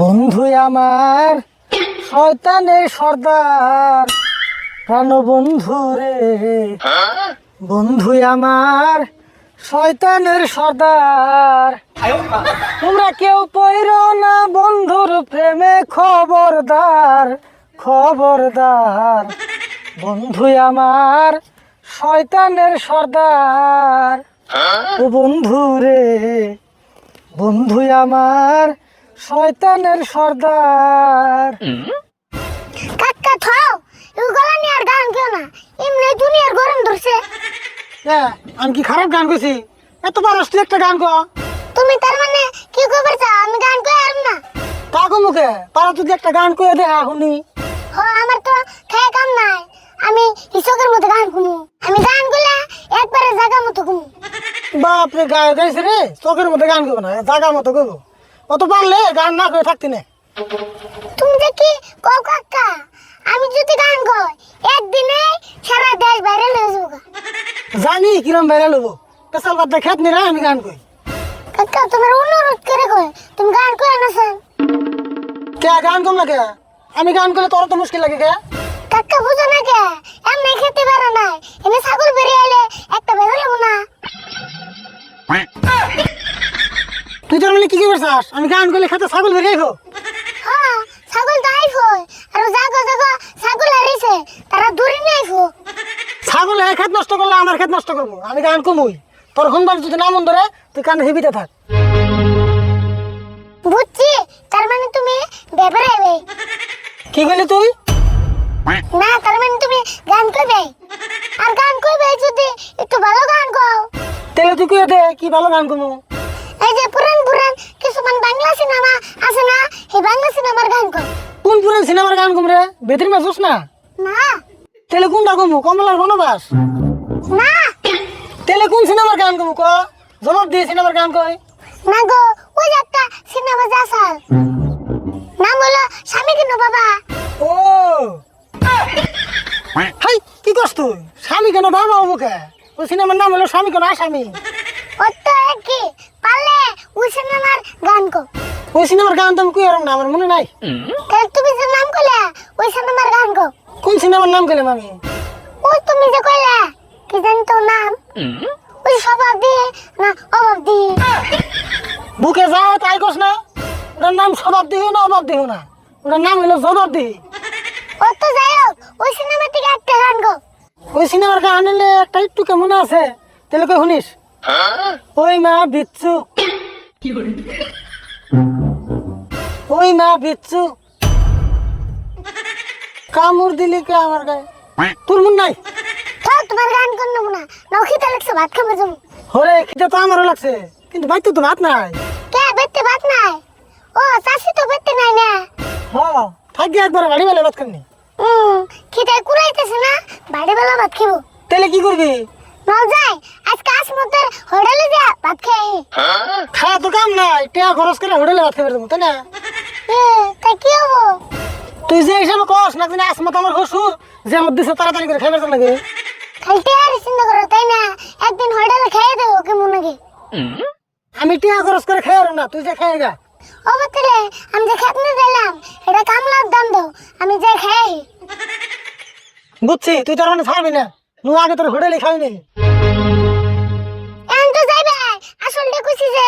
বন্ধু আমার, শয়তানের সর্দার। প্রাণ বন্ধু রে বন্ধু আমার, শয়তানের সর্দার। তোমরা কেউ পইর না বন্ধুর প্রেমে খবরদার খবরদার। বন্ধু আমার, শয়তানের সর্দার। ও বন্ধু রে বন্ধু আমার শয়তানের সর্দার। কাকা থাও। এগুলা নিয়ে আর গান কেউ না। এমনি দুনিয়ার গরম ধরছে। হ্যাঁ আমি কি খারাপ গান করছি এত পারস তুই একটা গান কর তুমি তার মানে কি খবর চাও? আমি গান কই আর না। কাকু মুখে পারা তুই একটা গান করে দে এখনই হ আমার তো খেয়ে কাম নাই। আমি ইসকের মতো গান শুনু আমি গানগুলা একবারে জায়গা মতো শুনু বাপরে গায়ে গাইছে রে। চোখের মধ্যে গান করব না জাগা মতো করব অত পারলে গান না করে থাকতি না। তুমি কি কও কাকা? আমি যদি গান কই একদিনে সারা দেশ বাইরে লয়ে যাব জানি কিরম বেড়ে লবো পেশাল বাদ খেত নি রে আমি গান কই। কাকা তোমার অনুরোধ করে কই তুমি গান কই না স্যার। কে গান কম লাগে? আমি গান করলে তোর তো মুশকিল লাগে কে? কাকা বুঝো না কে? এমনি খেতে পারো না এনে ছাগল বেরিয়ে এলে একটা বেরো লাগবো না তুই তোর মানে কি কি করছিস? আমি গান করলে খেতে ছাগল বেরিয়ে গো হ্যাঁ ছাগল তো আইফো আর জাগো জাগো ছাগল হারিছে তারা দূরে নিয়ে আইফো ছাগল এক খেত নষ্ট করলে আমার খেত নষ্ট করব। আমি গান কমুই। তোর শুনবার যদি না মন ধরে তুই কানে হেবিতে থাক। বুঝছি তার মানে তুমি বেবে রাইবে কি করলি তুই? না তার মানে তুমি গান কইবে আর গান কইবে যদি একটু ভালো গান গাও তাহলে তুই কয়ে দে কি ভালো গান কমু? এই যে পুরান পুরান কিছুমান বাংলা সিনেমা আছে না? এই বাংলা সিনেমার গান কর কোন পুরান সিনেমার গান কম রে? বেদির মাসুস না? না। তাহলে কোনটা কমু? কমলার বনবাস? না। তাহলে কোন সিনেমার গান কমু ক? জবাব দিয়ে সিনেমার গান কই না গো ওই যে একটা সিনেমা যাসাল নাম হলো স্বামী কিনো বাবা। ও। হাই কি করছ তুই? স্বামী কেন বাবা মুখে ওই সিনেমার নাম হলো স্বামী কেন আসামি। ওর সিনেমার গান কর ওই সিনেমার গান তো আমি কই না আমার মনে নাই। তাহলে তুমি যে নাম কইলে ওই সিনেমার গান কর কোন সিনেমার নাম কইলাম আমি? ওই তুমি যে কইলে কি জানি তো নাম। ওই স্বভাব দিয়ে না অভাব দিয়ে বুকে যা তাই কস না। ওটার নাম স্বভাব দিও না অভাব দিও না। ওটার নাম হলো জবাব দিহি ওর তো যাই হোক ওই সিনেমা থেকে একটা গান কর ওই সিনেমার গান হলে একটা একটু কেমন আছে? তাহলে কই শুনিস? ওই মা বিচ্ছু ওই মা বিচ্ছু। কামড় দিলি কে আমার গায়ে? তোর মন নাই? থাক তোমার গান কর নেব না। নাও খিদে লাগছে ভাত খাব যাব। হরে খিদে তো আমারও লাগছে কিন্তু বাইতে তো ভাত নাই। কে বেতে ভাত নাই? ও চাষি তো বেতে নাই না? হ থাকি একবার বাড়ি বেলা ভাত খাবনি খিদে কুড়াইতেছে না বাড়ি বেলা ভাত খাব। তাহলে কি করবি? যাই আজকে আসমতের হোটেলে যা ভাত আহি। খাওয়া তো কাম নাই টেয়া খরচ করে হোটেলে ভাত খাবে দেবো তাই না? এ, তাই কি হব? তুই যে হিসাবে কস না কিন্তু আসমত আমার শ্বশুর যে আমার দিছে তাড়াতাড়ি করে খাইবে লাগে। খালি টেয়ারি চিন্তা করো তাই না? একদিন হোটেলে খেয়ে দেবো কেমন নাকি আমি টিয়া খরচ করে খাই না তুই যে খাই গা। ও বতলে আমি যে খেত নিয়ে দিলাম এটা কামলার দাম দাও আমি যাই খাই বুঝছি তুই তোর মানে ছাড়বি না। নু আগে তোর হোটেলে খাইনি এখন তো যাইবে আসলটা কুছি যে।